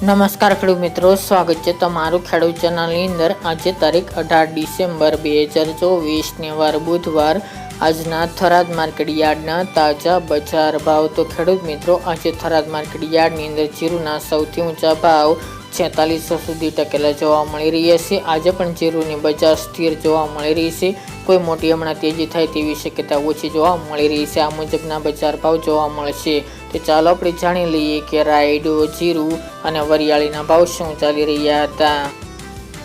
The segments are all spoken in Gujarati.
નમસ્કાર ખેડૂત મિત્રો, સ્વાગત છે તમારું ખેડૂત ચેનલની અંદર. આજે તારીખ અઢાર ડિસેમ્બર બે હજાર ચોવીસને વાર બુધવાર. આજના થરાદ માર્કેટ યાર્ડના તાજા બજાર ભાવ. તો ખેડૂત મિત્રો, આજે થરાદ માર્કેટ યાર્ડની અંદર જીરુના સૌથી ઊંચા ભાવ છેતાલીસો સુધી ટકેલા જોવા મળી રહ્યા છે. આજે પણ જીરુની બજાર સ્થિર જોવા મળી રહી છે. કોઈ મોટી હમણાં તેજી થાય તેવી શક્યતા ઓછી જોવા મળી રહી છે. આ મુજબના બજાર ભાવ જોવા મળશે તો ચાલો આપણે જાણી લઈએ કે રાયડો, જીરું અને વરિયાળીના ભાવ શું ચાલી રહ્યા હતા.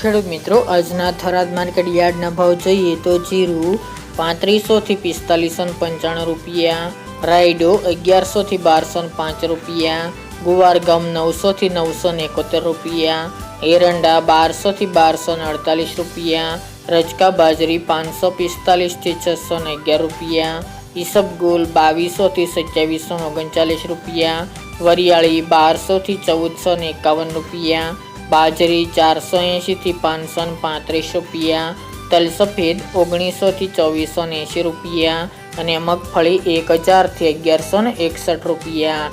ખેડૂત મિત્રો, આજના થરાદ માર્કેટ યાર્ડના ભાવ જોઈએ તો જીરું પાંત્રીસોથી પિસ્તાલીસો પંચાણું રૂપિયા, રાયડો અગિયારસોથી બારસો પાંચ રૂપિયા ગુવાર ગમ નવસોથી નવસો ને એકોતેર રૂપિયા, એરંડા બારસોથી બારસો ને અડતાલીસ રૂપિયા, રજકા બાજરી પાંચસો પિસ્તાલીસથી છસો ને અગિયાર રૂપિયા ઈસબગુલ બાવીસોથી સત્યાવીસો ને ઓગણચાલીસ રૂપિયા, વરિયાળી બારસોથી ચૌદસો ને એકાવન રૂપિયા, બાજરી ચારસો એંશીથી પાંચસો ને પાંત્રીસ રૂપિયા તલ સફેદ ઓગણીસો થી ચોવીસો ને એંશી રૂપિયા અને મગફળી એક હજારથી અગિયારસો ને એકસઠ રૂપિયા.